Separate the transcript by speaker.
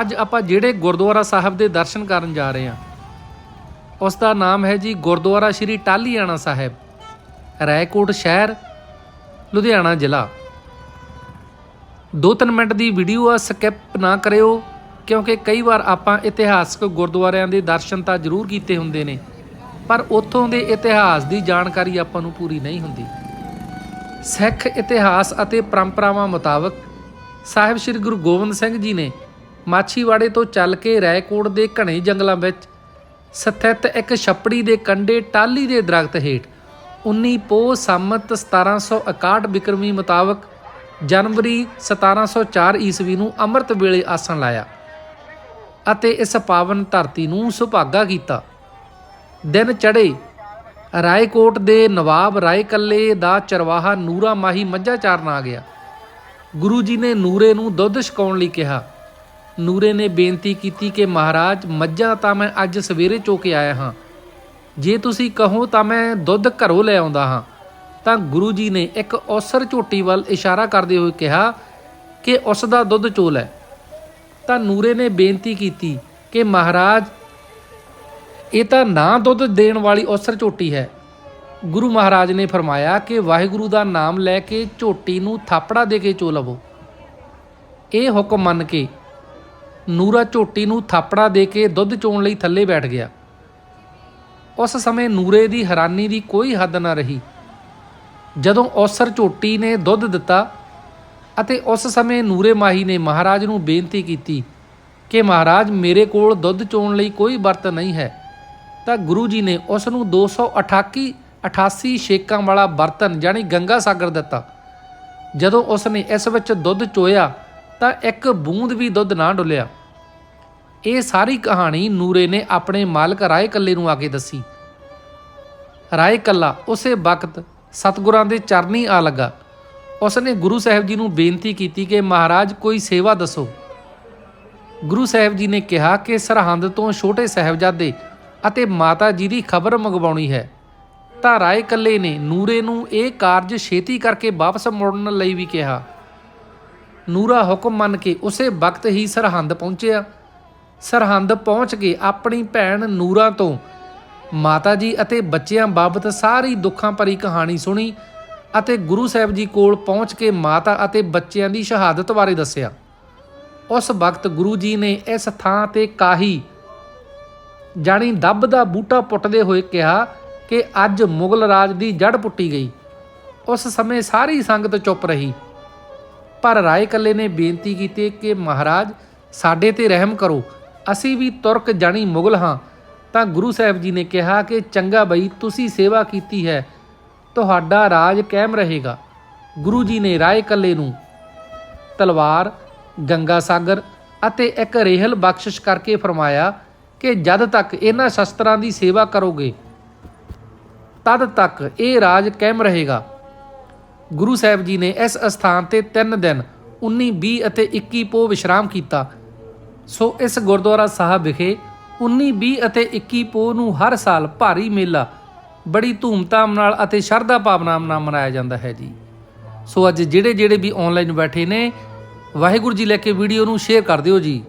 Speaker 1: ਅੱਜ ਆਪਾਂ ਜਿਹੜੇ ਗੁਰਦੁਆਰਾ ਸਾਹਿਬ ਦੇ ਦਰਸ਼ਨ ਕਰਨ ਜਾ ਰਹੇ ਹਾਂ, ਉਸ ਦਾ ਨਾਮ ਹੈ ਜੀ ਗੁਰਦੁਆਰਾ ਸ਼੍ਰੀ ਟਾਲੀਆਣਾ ਸਾਹਿਬ, ਰਾਏਕੋਟ ਸ਼ਹਿਰ, ਲੁਧਿਆਣਾ ਜ਼ਿਲ੍ਹਾ। 2-3 ਮਿੰਟ ਦੀ ਵੀਡੀਓ ਆ ਸਕਿਪ ਨਾ ਕਰਿਓ, ਕਿਉਂਕਿ ਕਈ ਵਾਰ ਆਪਾਂ ਇਤਿਹਾਸਕ ਗੁਰਦੁਆਰਿਆਂ ਦੇ ਦਰਸ਼ਨ ਤਾਂ ਜ਼ਰੂਰ ਕੀਤੇ ਹੁੰਦੇ ਨੇ, ਪਰ ਉੱਥੋਂ ਦੇ ਇਤਿਹਾਸ ਦੀ ਜਾਣਕਾਰੀ ਆਪਾਂ ਨੂੰ ਪੂਰੀ ਨਹੀਂ ਹੁੰਦੀ। ਸਿੱਖ ਇਤਿਹਾਸ ਅਤੇ ਪਰੰਪਰਾਵਾਂ ਮੁਤਾਬਕ ਸਾਹਿਬ ਸ੍ਰੀ ਗੁਰੂ ਗੋਬਿੰਦ ਸਿੰਘ ਜੀ ਨੇ ਮਾਛੀਵਾੜੇ ਤੋਂ ਚੱਲ ਕੇ ਰਾਏਕੋਟ ਦੇ ਘਣੇ ਜੰਗਲਾਂ ਵਿੱਚ ਸਥਿਤ ਇੱਕ ਛੱਪੜੀ ਦੇ ਕੰਢੇ ਟਾਲੀ ਦੇ ਦਰਖਤ ਹੇਠ 19 ਪੋਹ ਸੰਮਤ 1761 ਬਿਕਰਮੀ ਮੁਤਾਬਕ ਜਨਵਰੀ 1704 ਈਸਵੀ ਨੂੰ ਅੰਮ੍ਰਿਤ ਵੇਲੇ ਆਸਣ ਲਾਇਆ ਅਤੇ ਇਸ ਪਾਵਨ ਧਰਤੀ ਨੂੰ ਸੁਭਾਗਾ ਕੀਤਾ। ਦਿਨ ਚੜ੍ਹੇ ਰਾਏਕੋਟ ਦੇ ਨਵਾਬ ਰਾਏ ਕੱਲੇ ਦਾ ਚਰਵਾਹਾ ਨੂਰਾ ਮਾਹੀ ਮੱਝਾਂ ਚਾਰਨ ਆ ਗਿਆ। ਗੁਰੂ ਜੀ ਨੇ ਨੂਰੇ ਨੂੰ ਦੁੱਧ ਛਕਾਉਣ ਲਈ ਕਿਹਾ। ਨੂਰੇ ਨੇ ਬੇਨਤੀ ਕੀਤੀ ਕਿ ਮਹਾਰਾਜ, ਮੱਝਾਂ ਤਾਂ ਮੈਂ ਅੱਜ ਸਵੇਰੇ ਚੋ ਕੇ ਆਇਆ ਹਾਂ। ਜੇ ਤੁਸੀਂ ਕਹੋ ਤਾਂ ਮੈਂ ਦੁੱਧ ਘਰੋਂ ਲੈ ਆਉਂਦਾ ਹਾਂ। ਤਾਂ ਗੁਰੂ ਜੀ ਨੇ ਇੱਕ ਔਸਰ ਝੋਟੀ ਵੱਲ ਇਸ਼ਾਰਾ ਕਰਦੇ ਹੋਏ ਕਿਹਾ ਕਿ ਉਸ ਦਾ ਦੁੱਧ ਚੋ ਲੈ। ਤਾਂ ਨੂਰੇ ਨੇ ਬੇਨਤੀ ਕੀਤੀ ਕਿ ਮਹਾਰਾਜ, ਇਹ ਤਾਂ ਨਾ ਦੁੱਧ ਦੇਣ ਵਾਲੀ ਔਸਰ ਝੋਟੀ ਹੈ। ਗੁਰੂ ਮਹਾਰਾਜ ਨੇ ਫਰਮਾਇਆ ਕਿ ਵਾਹਿਗੁਰੂ ਦਾ ਨਾਮ ਲੈ ਕੇ ਝੋਟੀ ਨੂੰ ਥਾਪੜਾ ਦੇ ਕੇ ਚੋ ਲਵੋ। ਇਹ ਹੁਕਮ ਮੰਨ ਕੇ ਨੂਰਾ ਝੋਟੀ ਨੂੰ ਥਾਪੜਾ ਦੇ ਕੇ ਦੁੱਧ ਚੋਣ ਲਈ ਥੱਲੇ ਬੈਠ ਗਿਆ। ਉਸ ਸਮੇਂ ਨੂਰੇ ਦੀ ਹੈਰਾਨੀ ਦੀ ਕੋਈ ਹੱਦ ਨਾ ਰਹੀ। ਜਦੋਂ ਔਸਰ ਝੋਟੀ ਨੇ ਦੁੱਧ ਦਿੱਤਾ ਅਤੇ ਉਸ ਸਮੇਂ ਨੂਰੇ ਮਾਹੀ ਨੇ ਮਹਾਰਾਜ ਨੂੰ ਬੇਨਤੀ ਕੀਤੀ ਕਿ ਮਹਾਰਾਜ, ਮੇਰੇ ਕੋਲ ਦੁੱਧ ਚੋਣ ਲਈ ਕੋਈ ਵਰਤ ਨਹੀਂ ਹੈ, ਤਾਂ ਗੁਰੂ ਜੀ ਨੇ ਉਸ ਨੂੰ 288 88 ਛੇਕਾਂ ਵਾਲਾ ਬਰਤਨ ਜਾਨੀ ਗੰਗਾ ਸਾਗਰ ਦਿੱਤਾ। ਜਦੋਂ ਉਸ ਨੇ ਇਸ ਵਿੱਚ ਦੁੱਧ ਚੋਇਆ ਤਾਂ ਇੱਕ ਬੂੰਦ ਵੀ ਦੁੱਧ ਨਾ ਡੁੱਲਿਆ। ਇਹ ਸਾਰੀ ਕਹਾਣੀ ਨੂਰੇ ਨੇ ਆਪਣੇ ਮਾਲਕ ਰਾਏ ਕੱਲੇ ਨੂੰ ਆ ਕੇ ਦੱਸੀ। ਰਾਏ ਕੱਲਾ ਉਸੇ ਵਕਤ ਸਤਿਗੁਰਾਂ ਦੇ ਚਰਨੀ ਆ ਲੱਗਾ। ਉਸਨੇ ਗੁਰੂ ਸਾਹਿਬ ਜੀ ਨੂੰ ਬੇਨਤੀ ਕੀਤੀ ਕਿ ਮਹਾਰਾਜ ਕੋਈ ਸੇਵਾ ਦੱਸੋ। ਗੁਰੂ ਸਾਹਿਬ ਜੀ ਨੇ ਕਿਹਾ ਕਿ ਸਰਹੰਦ ਤੋਂ ਛੋਟੇ ਸਾਹਿਬਜ਼ਾਦੇ ਅਤੇ ਮਾਤਾ ਜੀ ਦੀ ਖਬਰ ਮੰਗਵਾਉਣੀ ਹੈ। ਤਾਂ ਰਾਏ ਕੱਲੇ ਨੇ ਨੂਰੇ ਨੂੰ ਇਹ ਕਾਰਜ ਛੇਤੀ ਕਰਕੇ ਵਾਪਸ ਮੁੜਨ ਲਈ ਵੀ ਕਿਹਾ। ਨੂਰਾ ਹੁਕਮ ਮੰਨ ਕੇ ਉਸੇ ਵਕਤ ਹੀ ਸਰਹੰਦ ਪਹੁੰਚਿਆ। ਸਰਹੰਦ ਪਹੁੰਚ ਕੇ ਆਪਣੀ ਭੈਣ ਨੂਰਾ ਤੋਂ ਮਾਤਾ ਜੀ ਅਤੇ ਬੱਚਿਆਂ ਬਾਬਤ ਸਾਰੀ ਦੁੱਖਾਂ ਭਰੀ ਕਹਾਣੀ ਸੁਣੀ ਅਤੇ ਗੁਰੂ ਸਾਹਿਬ ਜੀ ਕੋਲ ਪਹੁੰਚ ਕੇ ਮਾਤਾ ਅਤੇ ਬੱਚਿਆਂ ਦੀ ਸ਼ਹਾਦਤ ਬਾਰੇ ਦੱਸਿਆ। ਉਸ ਵਕਤ ਗੁਰੂ ਜੀ ਨੇ ਇਸ ਥਾਂ ਤੇ ਕਾਹੀ ਜਾਣੀ ਦੱਬ ਦਾ ਬੂਟਾ ਪੁੱਟਦੇ ਹੋਏ ਕਿਹਾ ਕਿ ਅੱਜ ਮੁਗਲ ਰਾਜ ਦੀ ਜੜ ਪੁੱਟੀ ਗਈ। ਉਸ ਸਮੇਂ ਸਾਰੀ ਸੰਗਤ ਚੁੱਪ ਰਹੀ। ਪਰ ਰਾਏ ਕੱਲੇ ਨੇ ਬੇਨਤੀ ਕੀਤੀ ਕਿ ਮਹਾਰਾਜ, ਸਾਡੇ ਤੇ ਰਹਿਮ ਕਰੋ। ਅਸੀਂ ਵੀ ਤੁਰਕ ਜਾਣੀ ਮੁਗਲ ਹਾਂ। ਤਾਂ ਗੁਰੂ ਸਾਹਿਬ ਜੀ ਨੇ ਕਿਹਾ ਕਿ, ਚੰਗਾ ਬਈ, ਤੁਸੀਂ ਸੇਵਾ ਕੀਤੀ ਹੈ। ਤੁਹਾਡਾ ਰਾਜ ਕਾਇਮ ਰਹੇਗਾ। ਗੁਰੂ ਜੀ ਨੇ ਰਾਏ ਕੱਲੇ ਨੂੰ ਤਲਵਾਰ, ਗੰਗਾ ਸਾਗਰ ਅਤੇ ਇੱਕ ਰੇਹਲ ਬਖਸ਼ਿਸ਼ ਕਰਕੇ ਫਰਮਾਇਆ ਕਿ, ਜਦ ਤੱਕ ਇਹਨਾਂ ਸ਼ਸਤਰਾਂ ਦੀ ਸੇਵਾ ਕਰੋਗੇ, ਤਦ ਤੱਕ ਇਹ ਰਾਜ ਕਾਇਮ ਰਹੇਗਾ। ਗੁਰੂ ਸਾਹਿਬ ਜੀ ਨੇ ਇਸ ਅਸਥਾਨ ਤੇ 3 ਦਿਨ 19 20 ਅਤੇ 21 ਪੋ ਵਿਸ਼ਰਾਮ ਕੀਤਾ। ਸੋ ਇਸ ਗੁਰਦੁਆਰਾ ਸਾਹਿਬ ਵਿਖੇ 19 20 ਅਤੇ 21 ਪੋ ਨੂੰ ਹਰ ਸਾਲ ਭਾਰੀ ਮੇਲਾ ਬੜੀ ਧੂਮਧਾਮ ਨਾਲ ਅਤੇ ਸ਼ਰਧਾ ਭਾਵਨਾ ਨਾਲ ਮਨਾਇਆ ਜਾਂਦਾ ਹੈ ਜੀ। ਸੋ ਅੱਜ ਜਿਹੜੇ ਜਿਹੜੇ ਵੀ ਆਨਲਾਈਨ ਬੈਠੇ ਨੇ, ਵਾਹਿਗੁਰੂ ਜੀ ਲੈ ਕੇ ਵੀਡੀਓ ਨੂੰ ਸ਼ੇਅਰ ਕਰ ਦਿਓ ਜੀ।